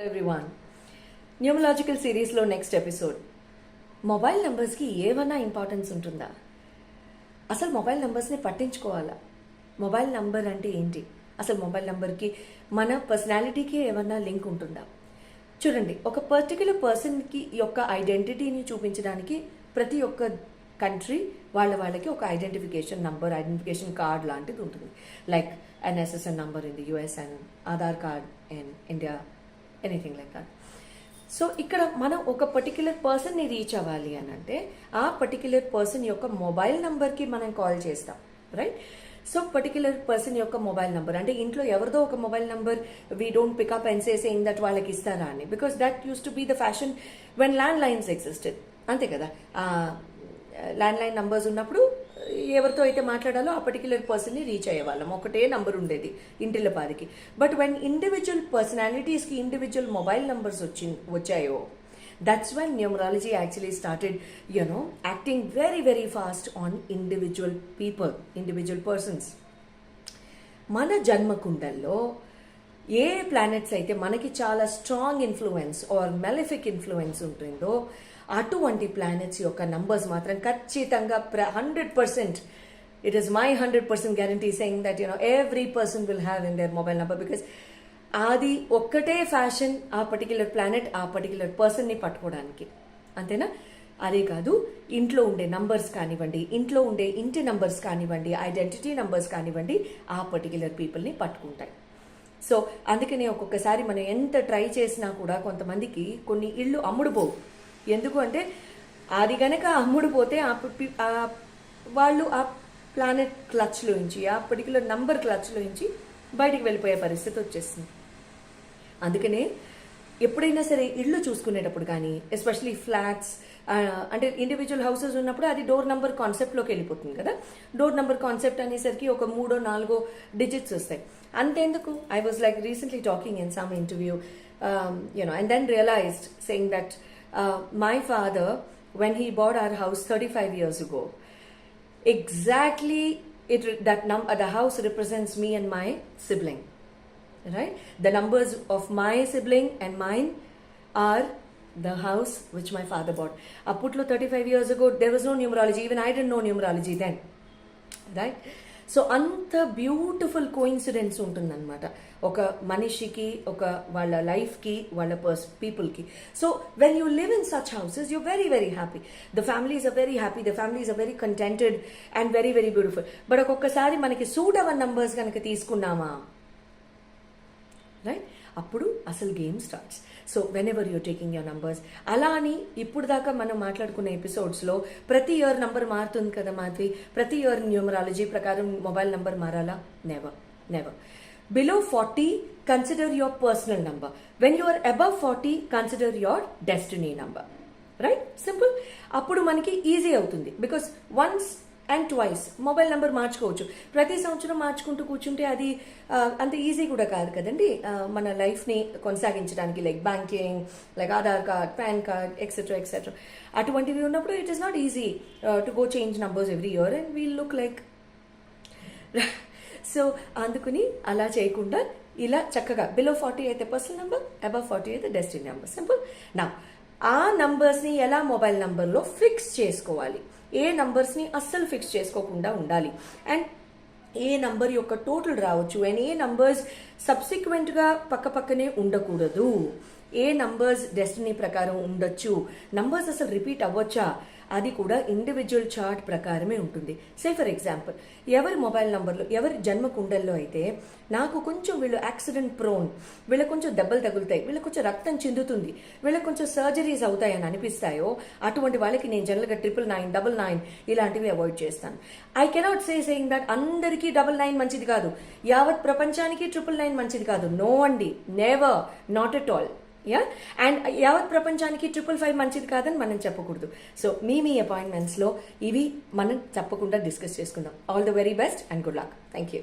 Everyone న్యూమలాజికల్ సిరీస్లో next episode mobile నెంబర్స్కి ఏమన్నా ఇంపార్టెన్స్ ఉంటుందా? అసలు మొబైల్ నెంబర్స్ని పట్టించుకోవాలా? మొబైల్ నంబర్ అంటే ఏంటి? అసలు మొబైల్ నెంబర్కి మన పర్సనాలిటీకి ఏమన్నా లింక్ ఉంటుందా? చూడండి ఒక పర్టికులర్ పర్సన్కి యొక్క ఐడెంటిటీని చూపించడానికి ప్రతి ఒక్క కంట్రీ వాళ్ళ వాళ్ళకి ఒక ఐడెంటిఫికేషన్ నంబర్ ఐడెంటిఫికేషన్ కార్డ్ లాంటిది ఉంటుంది. Like N S S N number in the US and Aadhaar card in India anything like that so ఇక్కడ మనం ఒక పర్టిక్యులర్ పర్సన్ని రీచ్ అవ్వాలి అని అంటే ఆ పర్టిక్యులర్ పర్సన్ యొక్క మొబైల్ నెంబర్కి మనం కాల్ చేస్తాం రైట్ సో పర్టిక్యులర్ పర్సన్ యొక్క మొబైల్ నెంబర్ అంటే ఇంట్లో ఎవరిదో ఒక mobile number we don't pick up and says in that వాళ్ళకి ఇస్తారా అని. Because that used to be the fashion when land lines existed అంతే కదా? ల్యాండ్ లైన్ నంబర్స్ ఉన్నప్పుడు ఎవరితో అయితే మాట్లాడాలో ఆ పర్టిక్యులర్ పర్సన్ని రీచ్ అయ్యేవాళ్ళం. ఒకటే నంబర్ ఉండేది ఇంటిల పాదికి బట్ వెన్ ఇండివిజువల్ పర్సనాలిటీస్కి ఇండివిజువల్ మొబైల్ నంబర్స్ వచ్చి వచ్చాయో that's when numerology actually started you know acting very very fast on individual people individual persons మన జన్మకుండల్లో ఏ ప్లానెట్స్ అయితే మనకి చాలా strong influence or malefic influence ఉంటుందో అటువంటి ప్లానెట్స్ యొక్క నంబర్స్ మాత్రం ఖచ్చితంగా ప్ర hundred percent it is my hundred percent guarantee saying that you know every person will have in their mobile number because అది ఒక్కటే ఫ్యాషన్ ఆ పర్టిక్యులర్ ప్లానెట్ ఆ పర్టిక్యులర్ పర్సన్ని పట్టుకోవడానికి. అంతేనా? అదే కాదు ఇంట్లో ఉండే నంబర్స్ కానివ్వండి ఇంట్లో ఉండే ఇంటి నంబర్స్ కానివ్వండి ఐడెంటిటీ నంబర్స్ కానివ్వండి ఆ పర్టిక్యులర్ పీపుల్ని పట్టుకుంటాయి. సో అందుకనే ఒక్కొక్కసారి మనం ఎంత ట్రై చేసినా కూడా కొంతమందికి కొన్ని ఇళ్ళు అమ్ముడుపోవు. ఎందుకు అంటే అది గనక అమ్ముడు పోతే ఆ వాళ్ళు ఆ ప్లానెట్ క్లచ్లో నుంచి ఆ పర్టికులర్ నంబర్ క్లచ్లో నుంచి బయటికి వెళ్ళిపోయే పరిస్థితి వచ్చేసింది అందుకనే ఎప్పుడైనా సరే ఇల్లు చూసుకునేటప్పుడు కానీ ఎస్పెషలీ ఫ్లాట్స్ అంటే ఇండివిజువల్ హౌసెస్ ఉన్నప్పుడు అది డోర్ నెంబర్ కాన్సెప్ట్లోకి వెళ్ళిపోతుంది కదా. డోర్ నెంబర్ కాన్సెప్ట్ అనేసరికి ఒక మూడో నాలుగో డిజిట్స్ వస్తాయి. అంతెందుకు? I was like recently talking in some interview you know and then realized saying that Uh, my father when he bought our house 35 years ago. Exactly, it that number uh, the house represents me and my sibling, right? The numbers of my sibling and mine are the house which my father bought. Aputlo 35 years ago, there was no numerology. Even I didn't know numerology then, right? So అంత beautiful coincidence ఉంటుందన్నమాట. ఒక మనిషికి ఒక వాళ్ళ లైఫ్కి వాళ్ళ పర్స్ పీపుల్కి. So when you live in such houses you very very happy the families are very happy the families are very contented and very very beautiful but ఒక్కొక్కసారి మనకి సూట్ అవర్ నంబర్స్ కనుక తీసుకున్నామా? రైట్ అప్పుడు అసలు game starts so whenever you're taking your numbers అలా అని ఇప్పుడు దాకా మనం మాట్లాడుకున్న ఎపిసోడ్స్లో ప్రతి ఇయర్ నంబర్ మారుతుంది కదా మాధవి? ప్రతి ఇయర్ న్యూమరాలజీ ప్రకారం mobile number మారాలా? Never never below forty consider your personal number when you are above forty consider your destiny number right simple అప్పుడు మనకి ఈజీ అవుతుంది. Because once and twice mobile number మార్చుకోవచ్చు. ప్రతి సంవత్సరం మార్చుకుంటూ కూర్చుంటే అది అంత ఈజీ కూడా కాదు కదండి. మన లైఫ్ని కొనసాగించడానికి like banking like Aadhaar card PAN card etcetera etcetera అటువంటివి ఉన్నప్పుడు it is not easy to go change numbers every year and we'll look like so అందుకుని అలా చేయకుండా ఇలా చక్కగా బిలో ఫార్టీ అయితే పర్సనల్ నెంబర్ అబవ్ ఫార్టీ అయితే డెస్టినీ నెంబర్ సింపుల్ నా ఆ నంబర్స్ని ఎలా మొబైల్ నెంబర్లో ఫిక్స్ చేసుకోవాలి? ఏ నంబర్స్ని అస్సలు ఫిక్స్ చేసుకోకుండా ఉండాలి. అండ్ ఏ నంబర్ యొక్క టోటల్ రావచ్చు. అండ్ ఏ నంబర్స్ సబ్సిక్వెంట్గా పక్క పక్కనే ఉండకూడదు. ఏ నంబర్స్ డెస్టినీ ప్రకారం ఉండొచ్చు. నంబర్స్ అసలు రిపీట్ అవ్వచ్చా? అది కూడా ఇండివిజువల్ చార్ట్ ప్రకారమే ఉంటుంది. సే ఫర్ ఎగ్జాంపుల్ ఎవరి మొబైల్ నంబర్లో ఎవరి జన్మ కుండల్లో అయితే నాకు కొంచెం వీళ్ళు యాక్సిడెంట్ ప్రోన్ వీళ్ళకి కొంచెం దెబ్బలు తగులుతాయి వీళ్ళకి కొంచెం రక్తం చిందుతుంది వీళ్ళకి కొంచెం సర్జరీస్ అవుతాయని అనిపిస్తాయో అటువంటి వాళ్ళకి నేను జనరల్గా ట్రిపుల్ నైన్ డబుల్ నైన్ ఇలాంటివి అవాయిడ్ చేస్తాను. I cannot say saying that అందరికీ డబుల్ నైన్ మంచిది కాదు. యావత్ ప్రపంచానికి ట్రిపుల్ నైన్ మంచిది కాదు. నో అండి. Never not at all yeah and యావత్ ప్రపంచానికి ట్రిపుల్ ఫైవ్ మంచిది కాదని మనం చెప్పకూడదు. సో మీ మీ అపాయింట్మెంట్స్లో ఇవి మనం తప్పకుండా డిస్కస్ చేసుకుందాం. All the very best and good luck thank you